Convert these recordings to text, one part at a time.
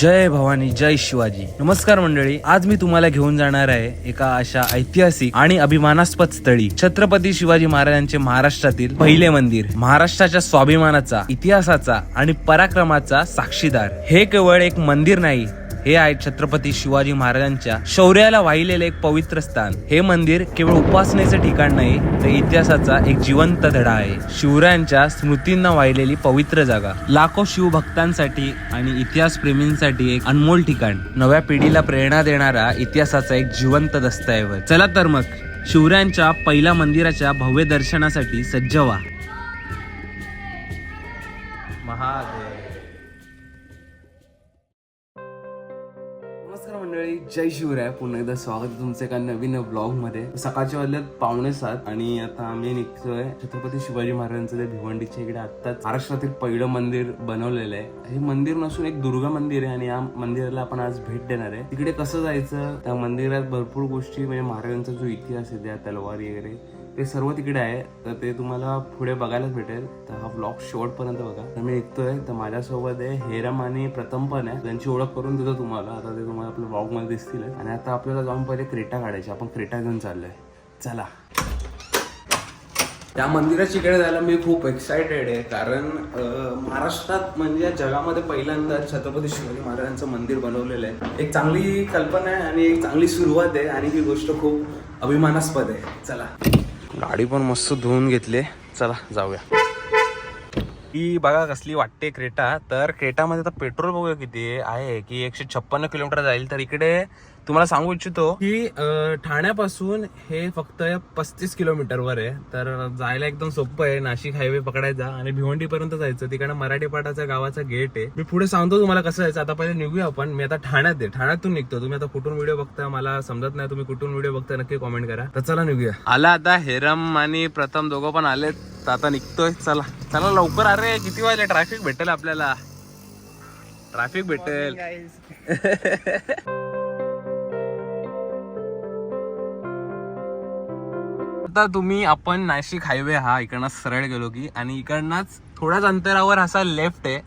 जय भवानी जय शिवाजी. नमस्कार मंडळी आज मी तुम्हाला घेऊन जाणार आहे एका अशा ऐतिहासिक आणि अभिमानास्पद स्थळी. छत्रपती शिवाजी महाराजांचे महाराष्ट्रातील पहिले मंदिर. महाराष्ट्राच्या स्वाभिमानाचा इतिहासाचा आणि पराक्रमाचा साक्षीदार. हे केवळ एक मंदिर नाही हे आहे छत्रपती शिवाजी महाराजांच्या शौर्याला वाहिलेले एक पवित्र स्थान. हे मंदिर केवळ उपासनेचे ठिकाण नाही तर इतिहासाचा एक जिवंत धडा आहे. शिवरायांच्या स्मृतींना वाहिलेली पवित्र जागा. लाखो शिवभक्तांसाठी आणि इतिहास प्रेमींसाठी एक अनमोल ठिकाण. नव्या पिढीला प्रेरणा देणारा इतिहासाचा एक जिवंत दस्तऐवज. चला तर मग शिवरायांच्या पहिल्या मंदिराच्या भव्य दर्शनासाठी सज्ज व्हा. महादेव. मंडळी जय शिवराय. पुन्हा एकदा स्वागत आहे तुमचं एका नवीन ब्लॉगमध्ये सकाळच्या वाजल्यात पावणे सात आणि आता आम्ही निघतोय छत्रपती शिवाजी महाराजांचं ते भिवंडीच्या इकडे आत्ताच महाराष्ट्रातील पहिलं मंदिर बनवलेलं आहे. हे मंदिर नसून एक दुर्गा मंदिर आहे आणि या मंदिराला आपण आज भेट देणार आहे. तिकडे कसं जायचं? त्या मंदिरात भरपूर गोष्टी म्हणजे महाराजांचा जो इतिहास आहे त्या तलवारी वगैरे ते सर्व तिकडे आहे तर ते तुम्हाला पुढे बघायलाच भेटेल. तर हा ब्लॉग शेवटपर्यंत बघा. तर मी ऐकतोय तर माझ्यासोबत आहे हेरम आणि प्रथम पण आहे. त्यांची ओळख करून देतो तुम्हाला आता ते तुम्हाला आपल्या ब्लॉगमध्ये दिसतील. आणि आता आपल्याला जाऊन पहिले क्रेटा काढायची. आपण क्रेटा घेऊन चाललोय. चला. त्या मंदिराच्या इकडे जायला मी खूप एक्सायटेड आहे कारण महाराष्ट्रात म्हणजे जगामध्ये पहिल्यांदा छत्रपती शिवाजी महाराजांचं मंदिर बनवलेलं आहे. एक चांगली कल्पना आहे आणि एक चांगली सुरुवात आहे आणि ही गोष्ट खूप अभिमानास्पद आहे. चला. गाडी पण मस्त धुवून घेतली. चला जाऊया. ही बघा कसली वाटते क्रेटा. तर क्रेटामध्ये आता पेट्रोल बघूया किती आहे. की एकशे छप्पन्न किलोमीटर जाईल. तर इकडे तुम्हाला सांगू इच्छितो की ठाण्यापासून हे फक्त पस्तीस किलोमीटरवर आहे. तर जायला एकदम सोपं आहे. नाशिक हायवे पकडायचा आणि भिवंडी पर्यंत जायचं तिकडे मराठीपाटाचा गावाचा गेट आहे. मी पुढे सांगतो तुम्हाला कसं जायचं. आता पहिले निघूया आपण. मी आता ठाण्यात आहे. ठाण्यातून निघतो. तुम्ही आता कुठून व्हिडिओ बघता मला समजत नाही. तुम्ही कुठून व्हिडिओ बघता नक्की कॉमेंट करा. तर चला निघूया. आला आता हेरम आणि प्रथम दोघं पण आलेत. तर आता निघतोय. चला. चला लवकर. अरे किती वाजले? ट्रॅफिक भेटेल आपल्याला. ट्रॅफिक भेटेल. आता तुम्ही आपण नाशिक हायवे हा इकडनं सरळ गेलो की आणि इकडनंच थोड्याच अंतरावर असा लेफ्ट आहे.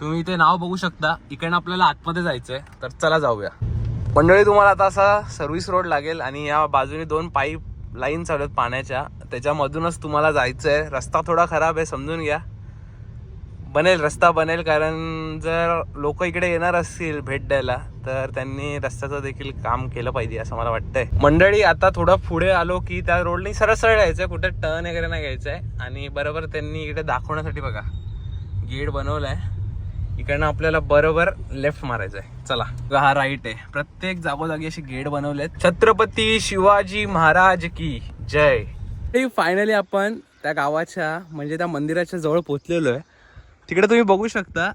तुम्ही इथे नाव बघू शकता. इकडनं आपल्याला आतमध्ये जायचंय. तर चला जाऊया. मंडळी तुम्हाला आता असा सर्व्हिस रोड लागेल आणि या बाजूने दोन पाईप लाईन चालू आहेत पाण्याच्या. त्याच्यामधूनच तुम्हाला जायचं आहे रस्ता थोडा खराब आहे समजून घ्या. बनेल रस्ता बनेल कारण जर लोक इकडे येणार असतील भेट द्यायला तर त्यांनी रस्त्याचं देखील काम केलं पाहिजे असं मला वाटतंय. मंडळी आता थोडं पुढे आलो की त्या रोडने सरळ सरळ यायचंय कुठे टर्न वगैरे नाही घ्यायचंय. आणि बरोबर त्यांनी इकडे दाखवण्यासाठी बघा गेट बनवलाय. इकडनं आपल्याला बरोबर लेफ्ट मारायचं आहे चला हा राईट आहे. प्रत्येक जागोजागी असे गेट बनवले छत्रपती शिवाजी महाराज की जय. फायनली आपण त्या गावाच्या म्हणजे त्या मंदिराच्या जवळ पोहोचलेलो आहे तिकडे तुम्ही बघू शकता.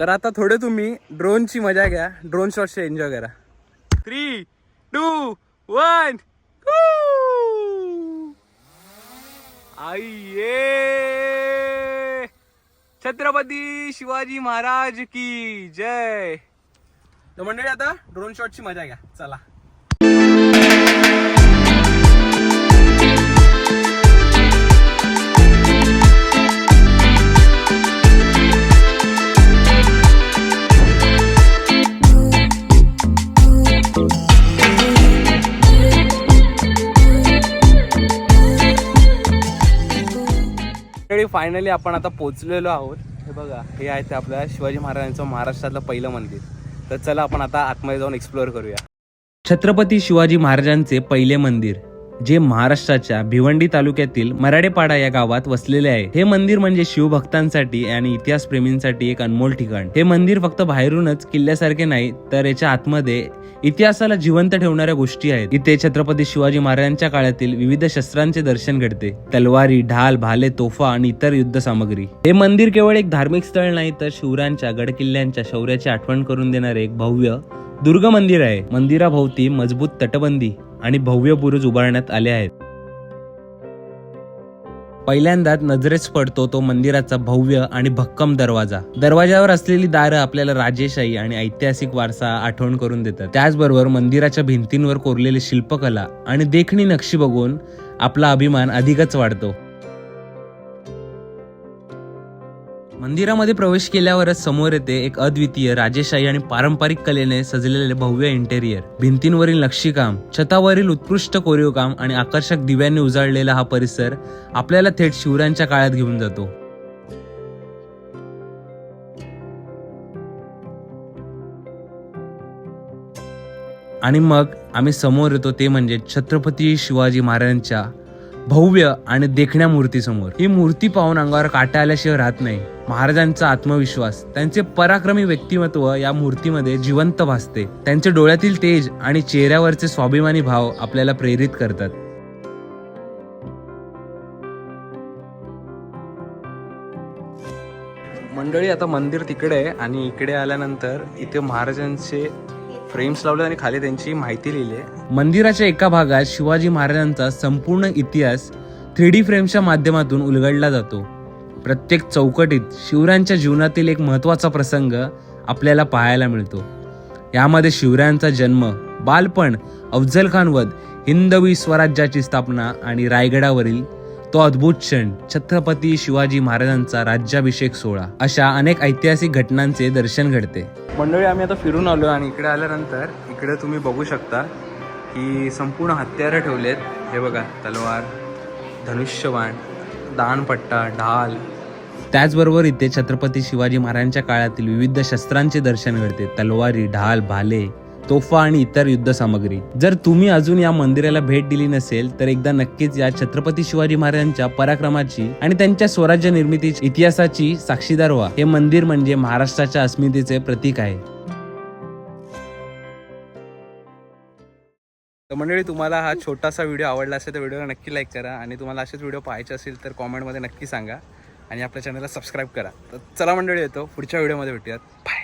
तर आता थोडे तुम्ही ड्रोनची मजा घ्या. ड्रोन शॉटचे एन्जॉय करा. थ्री टू वन आइये छत्रपती शिवाजी महाराज की जय! तर मंडळी आता ड्रोन शॉटची मजा घ्या. चला. फायनली आपण आता पोचलेलो आहोत. हे बघा हे आहे ते आपल्या शिवाजी महाराजांचं महाराष्ट्रातलं पहिलं मंदिर. तर चला आपण आता आतमध्ये जाऊन एक्सप्लोअर करूया. छत्रपती शिवाजी महाराजांचे पहिले मंदिर. जे महाराष्ट्राच्या भिवंडी तालुक्यातील मराडेपाडा या गावात वसलेले आहे. हे मंदिर म्हणजे शिवभक्तांसाठी आणि इतिहास प्रेमींसाठी एक अनमोल ठिकाण. हे मंदिर फक्त बाहेरूनच किल्ल्यासारखे नाही तर याच्या आतमध्ये इतिहासाला जिवंत ठेवणाऱ्या गोष्टी आहेत. इथे छत्रपती शिवाजी महाराजांच्या काळातील विविध शस्त्रांचे दर्शन घडते. तलवारी ढाल भाले तोफा आणि इतर युद्ध सामग्री. हे मंदिर केवळ एक धार्मिक स्थळ नाही तर शिवरायांच्या गडकिल्ल्यांच्या शौर्याची आठवण करून देणारे एक भव्य दुर्ग मंदिर आहे. मंदिराभोवती मजबूत तटबंदी आणि भव्य बुरुज उभारण्यात आले आहेत. पहिल्यांदाच नजरेस पडतो तो मंदिराचा भव्य आणि भक्कम दरवाजा. दरवाजावर असलेली दारं आपल्याला राजेशाही आणि ऐतिहासिक वारसा आठवण करून देतात. त्याचबरोबर मंदिराच्या भिंतींवर कोरलेली शिल्पकला आणि देखणी नक्षी बघून आपला अभिमान अधिकच वाढतो. मंदिरामध्ये प्रवेश केल्यावरच समोर येते एक अद्वितीय राजेशाही आणि पारंपरिक कलेने सजलेले भव्य इंटेरियर भिंतींवरील नक्षीकाम छतावरील उत्कृष्ट कोरीवकाम आणि आकर्षक दिव्यांनी उजाळलेला हा परिसर आपल्याला थेट शिवरायांच्या काळात घेऊन जातो. आणि मग आम्ही समोर येतो ते म्हणजे छत्रपती शिवाजी महाराजांच्या भव्य आणि देखण्या मूर्तीसमोर. ही मूर्ती पाहून अंगावर काटा आल्याशिवाय राहत नाही. महाराजांचा आत्मविश्वास त्यांचे पराक्रमी व्यक्तिमत्व या मूर्तीमध्ये जिवंत भासते. त्यांचे डोळ्यातील तेज आणि चेहऱ्यावरचे स्वाभिमानी भाव आपल्याला प्रेरित करतात. मंडळी आता मंदिर तिकडे आहे आणि इकडे आल्यानंतर इथे महाराजांचे फ्रेम्स लावले आणि खाली त्यांची माहिती लिहिली आहे. मंदिराच्या एका भागात शिवाजी महाराजांचा संपूर्ण इतिहास थ्री डी फ्रेम्सच्या माध्यमातून उलगडला जातो. प्रत्येक चौकटीत शिवरायांच्या जीवनातील एक महत्त्वाचा प्रसंग आपल्याला पाहायला मिळतो. यामध्ये शिवरायांचा जन्म बालपण अफजल खान वध हिंदवी स्वराज्याची स्थापना आणि रायगडावरील तो अद्भुत क्षण छत्रपती शिवाजी महाराजांचा राज्याभिषेक सोहळा. अशा अनेक ऐतिहासिक घटनांचे दर्शन घडते. मंडळी आम्ही आता फिरून आलो आणि इकडे आल्यानंतर इकडे तुम्ही बघू शकता की संपूर्ण हत्यारं ठेवलेत. हे बघा तलवार धनुष्यबाण दानपट्टा ढाल. त्याचबरोबर इथे छत्रपती शिवाजी महाराजांच्या काळातील विविध शस्त्रांचे दर्शन घडते. तलवारी ढाल भाले तोफा आणि इतर युद्ध सामग्री. जर तुम्ही अजून या मंदिराला भेट दिली नसेल तर एकदा नक्कीच या छत्रपती शिवाजी महाराजांच्या पराक्रमाची आणि त्यांच्या स्वराज्य निर्मितीची इतिहासाची साक्षीदार व्हा हे मंदिर म्हणजे महाराष्ट्राच्या अस्मितेचे प्रतीक आहे. तर मंडळी तुम्हाला हा छोटासा व्हिडिओ आवडला असेल तर व्हिडिओला नक्की लाईक करा आणि तुम्हाला असेच व्हिडिओ पाहायचे असेल तर कॉमेंटमध्ये नक्की सांगा आणि आपल्या चॅनलला सबस्क्राईब करा. तर चला मंडळी येतो. पुढच्या व्हिडिओमध्ये भेटूयात. बाय